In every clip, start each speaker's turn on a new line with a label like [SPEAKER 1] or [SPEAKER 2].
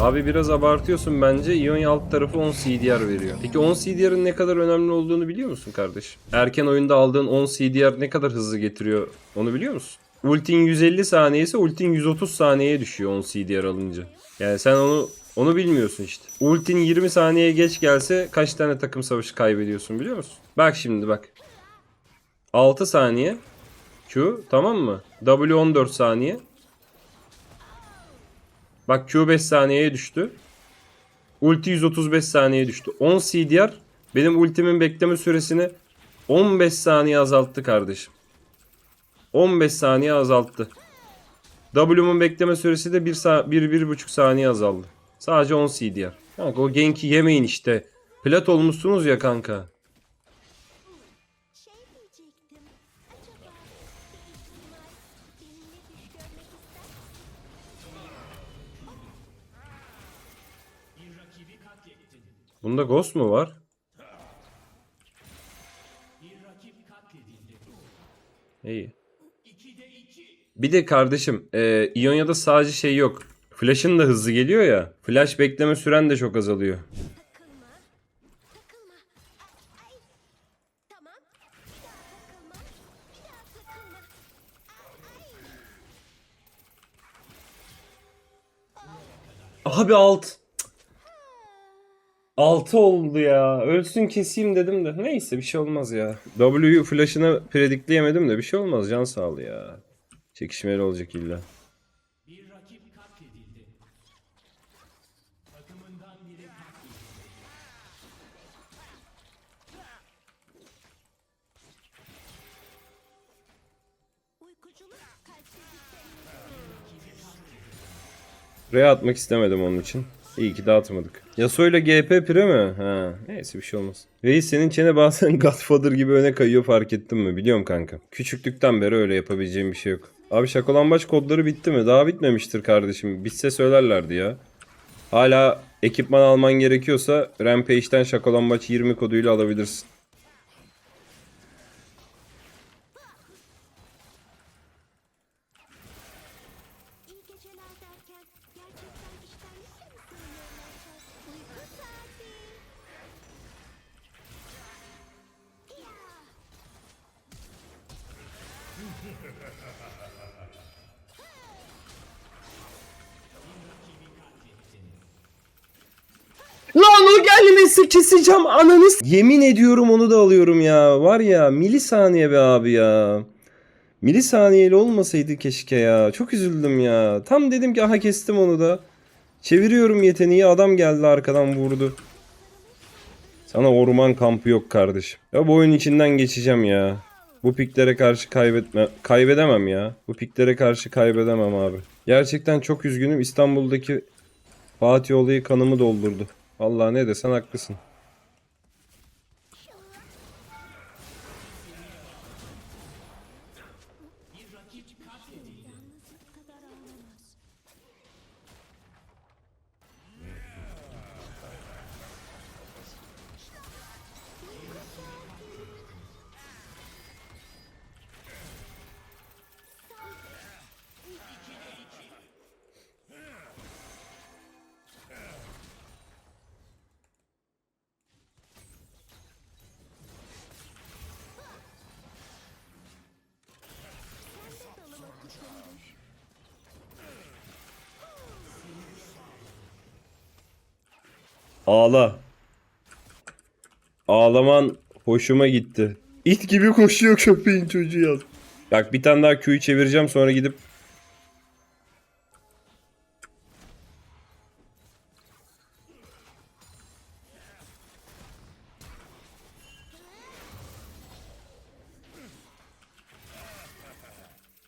[SPEAKER 1] Abi biraz abartıyorsun bence. İonya alt tarafı 10 CDR veriyor. Peki 10 CDR'ın ne kadar önemli olduğunu biliyor musun kardeşim? Erken oyunda aldığın 10 CDR ne kadar hızlı getiriyor onu biliyor musun? Ultin 150 saniyesi ultin 130 saniyeye düşüyor 10 CDR alınca. Yani sen onu onu bilmiyorsun işte. Ultin 20 saniye geç gelse kaç tane takım savaşı kaybediyorsun biliyor musun? Bak şimdi bak. 6 saniye Q tamam mı? W 14 saniye. Bak Q 5 saniyeye düştü. Ulti 135 saniyeye düştü. 10 CDR benim ultimin bekleme süresini 15 saniye azalttı kardeşim. 15 saniye azalttı. W'mun bekleme süresi de 1 sa 1 1,5 saniye azaldı. Sadece 10 CDR. Kanka o genki yemeyin işte. Plat olmuşsunuz ya kanka. Bunda Ghost mu var? İyi. Bir de kardeşim, e, İonya'da sadece şey yok. Flash'ın da hızlı geliyor ya. Flash bekleme süren de çok azalıyor.
[SPEAKER 2] Takılma. Takılma. Ay, ay. Tamam. Bir daha takılma. Bir daha takılma. Ay, ay.
[SPEAKER 1] Abi alt. 6 oldu ya. Ölsün keseyim dedim de. Neyse bir şey olmaz ya. W flash'ını predikleyemedim de bir şey olmaz. Can sağlığı ya. Çekişmeli olacak illa. Buraya atmak istemedim onun için. İyi ki dağıtmadık. Yasuo ile GP pire mi? Ha, neyse bir şey olmaz. Reis senin çene bazen Godfather gibi öne kayıyor fark ettin mi? Biliyorum kanka. Küçüklükten beri öyle yapabileceğim bir şey yok. Abi şakolambaç kodları bitti mi? Daha bitmemiştir kardeşim. Bitse söylerlerdi ya. Hala ekipman alman gerekiyorsa Rampage'den şakolambaç 20 koduyla alabilirsin. Lan o gelmesi keseceğim ananız. Yemin ediyorum onu da alıyorum ya. Var ya milisaniye be abi ya. Milisaniyeli olmasaydı keşke ya. Çok üzüldüm ya. Tam dedim ki aha kestim onu da. Çeviriyorum yeteneği adam geldi arkadan vurdu. Sana orman kampı yok kardeşim. Ya bu oyun içinden geçeceğim ya. Bu piklere karşı kaybetme kaybedemem ya. Bu piklere karşı kaybedemem abi. Gerçekten çok üzgünüm. İstanbul'daki Fatih olayı kanımı doldurdu. Vallahi ne desen haklısın. Ağla. Ağlaman hoşuma gitti. İt gibi koşuyor köpeğin çocuğu yaz. Bak bir tane daha Q'yu çevireceğim sonra gidip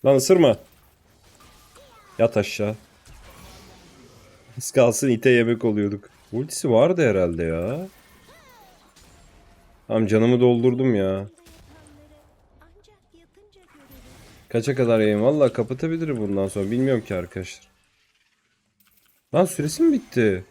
[SPEAKER 1] Lan ısırma. Yat aşağı. Biz kalsın ite yemek oluyorduk. Ultisi vardı herhalde ya. Tamam canımı doldurdum ya. Kaça kadar yayın? Valla kapatabilirim bundan sonra. Bilmiyorum ki arkadaşlar. Lan süresi mi bitti?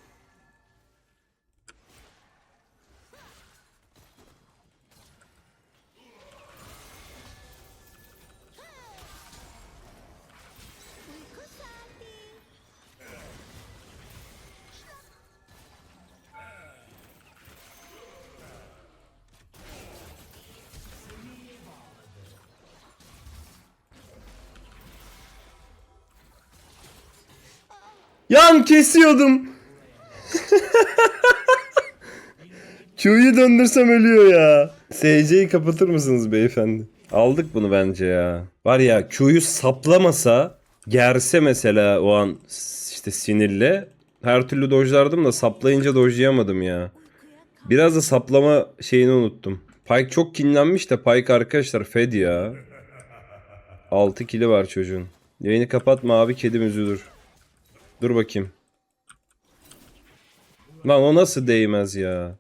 [SPEAKER 1] Yan kesiyordum. Q'yu döndürsem ölüyor ya. SC'yi kapatır mısınız beyefendi? Aldık bunu bence ya. Var ya Q'yu saplamasa gerse mesela o an işte sinirle her türlü dojlardım da saplayınca dojlayamadım ya. Biraz da saplama şeyini unuttum. Pike çok kinlenmiş de Pike arkadaşlar fed ya. 6 kili var çocuğun. Yayını kapatma abi kedim üzülür. Dur bakayım. Lan o nasıl değmez ya?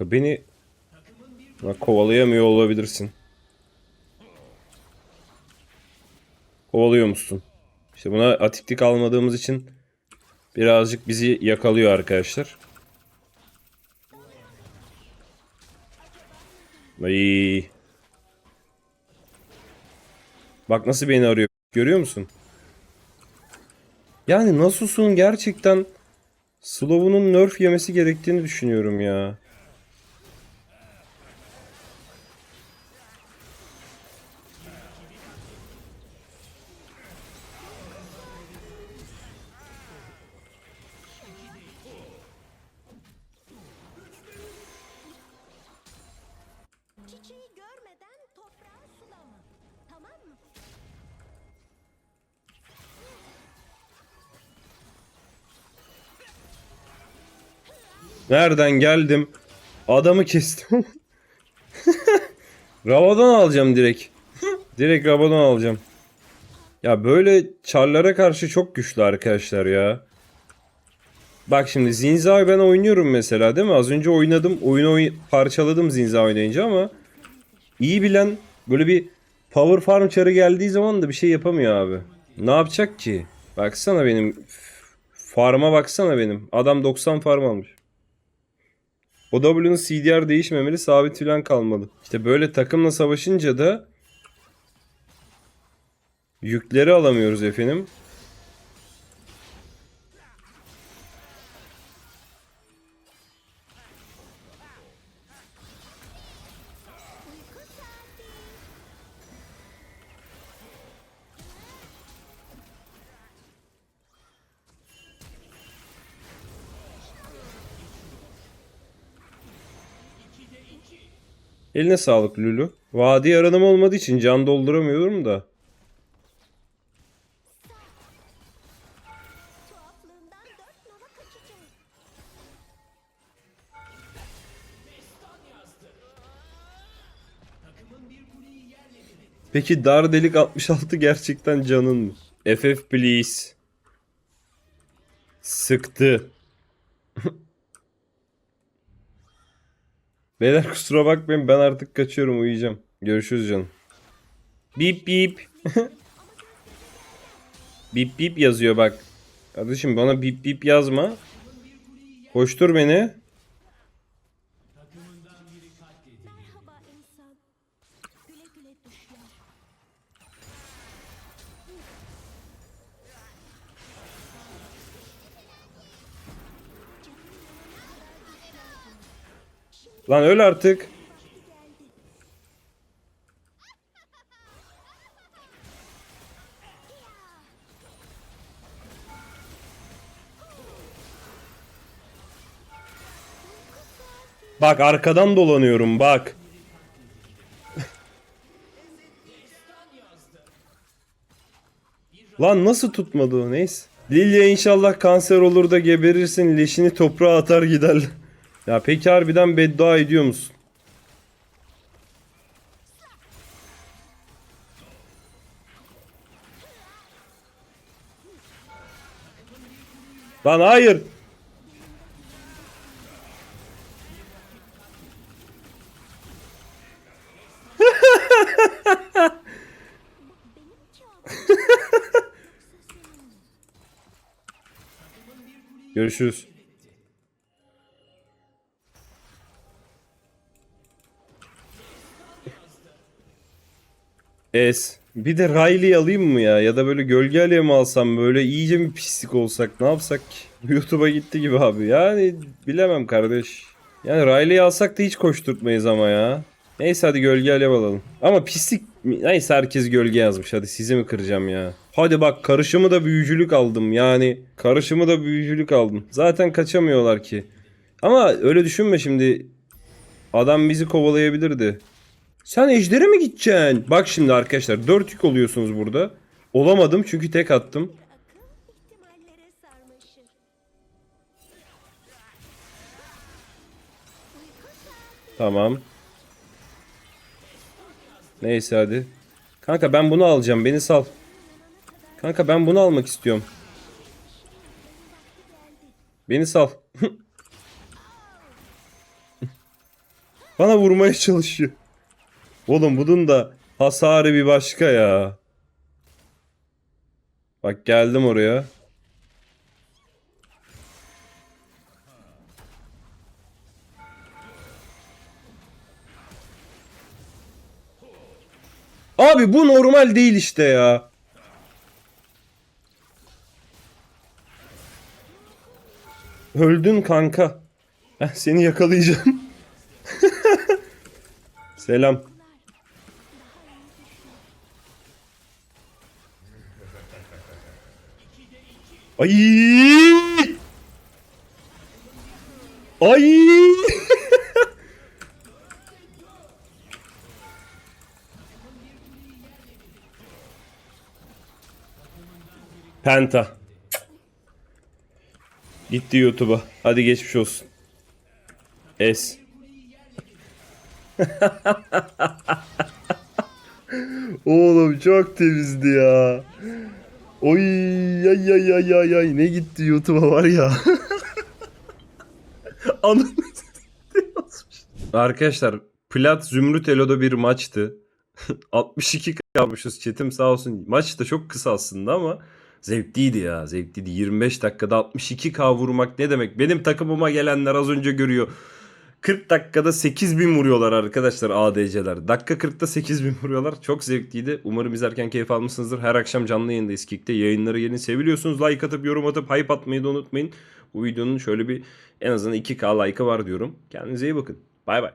[SPEAKER 1] Bak beni Bak, kovalayamıyor olabilirsin. Kovalıyor musun? İşte buna atiklik almadığımız için birazcık bizi yakalıyor arkadaşlar. Ay. Bak nasıl beni arıyor. Görüyor musun? Yani Nasus'un gerçekten Slow'unun nerf yemesi gerektiğini düşünüyorum ya. Nereden geldim? Adamı kestim. Rabadon alacağım direkt. direkt Rabadon alacağım. Ya böyle çarlara karşı çok güçlü arkadaşlar ya. Bak şimdi Zinza'yı ben oynuyorum mesela değil mi? Az önce oynadım. Oyunu oy- parçaladım Zinza oynayınca ama iyi bilen böyle bir power farm çarı geldiği zaman da bir şey yapamıyor abi. Ne yapacak ki? Baksana benim farma baksana benim. Adam 90 farm almış. O W'nun CDR değişmemeli, sabit filan kalmalı. İşte böyle takımla savaşınca da yükleri alamıyoruz efendim. Eline sağlık Lulu. Vadi yaranım olmadığı için can dolduramıyorum da. Peki dar delik 66 gerçekten canın mı? FF please. Sıktı. Beyler kusura bakmayın ben artık kaçıyorum uyuyacağım. Görüşürüz canım. Bip bip. bip bip yazıyor bak. Kardeşim bana bip bip yazma. Koştur beni. Lan öl artık. Bak arkadan dolanıyorum bak. Lan nasıl tutmadı o neyse. Lilya inşallah kanser olur da geberirsin leşini toprağa atar gider. Ya peki harbiden beddua ediyor musun? Lan hayır. Görüşürüz. Es. Bir de Riley alayım mı ya? Ya da böyle gölge alev mi alsam? Böyle iyice mi pislik olsak? Ne yapsak? YouTube'a gitti gibi abi. Yani bilemem kardeş. Yani Riley'i alsak da hiç koşturtmayız ama ya. Neyse hadi gölge alev alalım. Ama pislik mi? Neyse herkes gölge yazmış. Hadi sizi mi kıracağım ya? Hadi bak karışımı da büyücülük aldım. Yani karışımı da büyücülük aldım. Zaten kaçamıyorlar ki. Ama öyle düşünme şimdi. Adam bizi kovalayabilirdi. Sen ejdere mi gideceksin? Bak şimdi arkadaşlar 4 yük oluyorsunuz burada. Olamadım çünkü tek attım. Tamam. Neyse hadi. Kanka ben bunu alacağım. Beni sal. Kanka ben bunu almak istiyorum. Beni sal. Bana vurmaya çalışıyor. Oğlum bunun da hasarı bir başka ya. Bak geldim oraya. Abi bu normal değil işte ya. Öldün kanka. Ben seni yakalayacağım. Selam. Ay! Ay! Penta. Gitti YouTube'a. Hadi geçmiş olsun. Es. Oğlum çok temizdi ya. Oy ay ay ay ay ay ne gitti YouTube'a var ya. Arkadaşlar Plat Zümrüt Elo'da bir maçtı. 62 kalmışız chatim sağ olsun. Maç da çok kısa aslında ama zevkliydi ya zevkliydi. 25 dakikada 62k vurmak ne demek? Benim takımıma gelenler az önce görüyor. 40 dakikada 8000 vuruyorlar arkadaşlar ADC'ler. Dakika 40'ta 8000 vuruyorlar. Çok zevkliydi. Umarım izlerken keyif almışsınızdır. Her akşam canlı yayındayız Kick'te. Yayınları gelin. Seviliyorsunuz. Like atıp yorum atıp hype atmayı da unutmayın. Bu videonun şöyle bir en azından 2k like'ı var diyorum. Kendinize iyi bakın. Bay bay.